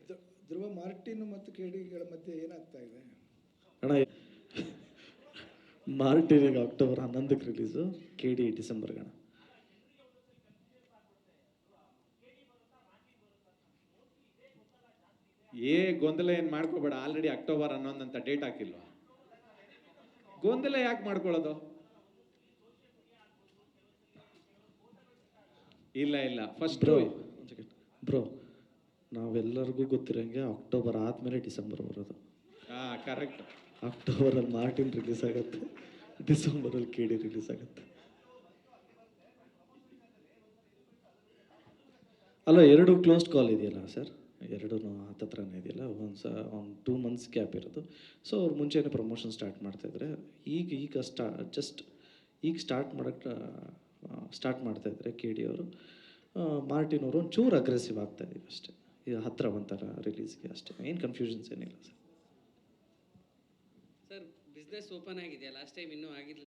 ಧ್ರು- ಧ್ರುವ Martin ಮತ್ತು ಕೆಡಿಗಳ ಮಧ್ಯೆ ಏನಾಗ್ತಾ ಇದೆ? ಅಣ್ಣ ಮಾರ್ಟಿನಿಗೆ ಅಕ್ಟೋಬರ್ ಹನ್ನೊಂದಕ್ಕೆ ರಿಲೀಸು ಕೆ ಡಿ ಡಿಸೆಂಬರ್ ಗಣ. ಏ ಗೊಂದಲ ಏನು ಮಾಡ್ಕೋಬೇಡ ಆಲ್ರೆಡಿ ಅಕ್ಟೋಬರ್ ಹನ್ನೊಂದು ಅಂತ ಡೇಟ್ ಹಾಕಿಲ್ವ? ಗೊಂದಲ ಯಾಕೆ ಮಾಡ್ಕೊಳ್ಳೋದು? ಇಲ್ಲ ಇಲ್ಲ ಫಸ್ಟ್ ಬ್ರೋ ಬ್ರೋ ನಾವೆಲ್ಲರಿಗೂ ಗೊತ್ತಿರೋಂಗೆ ಅಕ್ಟೋಬರ್ ಆದಮೇಲೆ ಡಿಸೆಂಬರ್ ಬರೋದು. ಹಾಂ ಕರೆಕ್ಟ್ ಅಕ್ಟೋಬರಲ್ಲಿ ಮಾರ್ಟಿನ್ ರಿಲೀಸ್ ಆಗುತ್ತೆ ಡಿಸೆಂಬರಲ್ಲಿ ಕೆ ಡಿ ರಿಲೀಸ್ ಆಗುತ್ತೆ. ಅಲ್ಲ ಎರಡು ಕ್ಲೋಸ್ಡ್ ಕಾಲ್ ಇದೆಯಲ್ಲ ಸರ್ ಎರಡೂ ಹತ್ತತ್ರನೇ ಇದೆಯಲ್ಲ? ಒಂದು ಸ ಒಂದು ಟೂ ಮಂತ್ಸ್ ಗ್ಯಾಪ್ ಇರೋದು. ಸೊ ಅವ್ರು ಮುಂಚೆನೇ ಪ್ರಮೋಷನ್ ಸ್ಟಾರ್ಟ್ ಮಾಡ್ತಾಯಿದ್ರೆ ಈಗ ಈಗ ಸ್ಟಾ ಜಸ್ಟ್ ಈಗ ಸ್ಟಾರ್ಟ್ ಮಾಡೋಕ್ಕೆ ಸ್ಟಾರ್ಟ್ ಮಾಡ್ತಾಯಿದ್ರೆ ಕೆ ಡಿ ಅವರು ಮಾರ್ಟಿನ್ ಅವರು ಒಂಚೂರು ಅಗ್ರೆಸಿವ್ ಆಗ್ತಾ ಇದೀವಿ ಅಷ್ಟೇ. ಈಗ ಹತ್ತಿರ ಒಂಥರ ರಿಲೀಸ್ಗೆ ಅಷ್ಟೇ. ಏನು ಕನ್ಫ್ಯೂಷನ್ಸ್ ಏನಿಲ್ಲ ಸರ್. ಸರ್ ಬಿಸ್ನೆಸ್ ಓಪನ್ ಆಗಿದೆಯಾ? ಲಾಸ್ಟ್ ಟೈಮ್ ಇನ್ನೂ ಆಗಿಲ್ಲ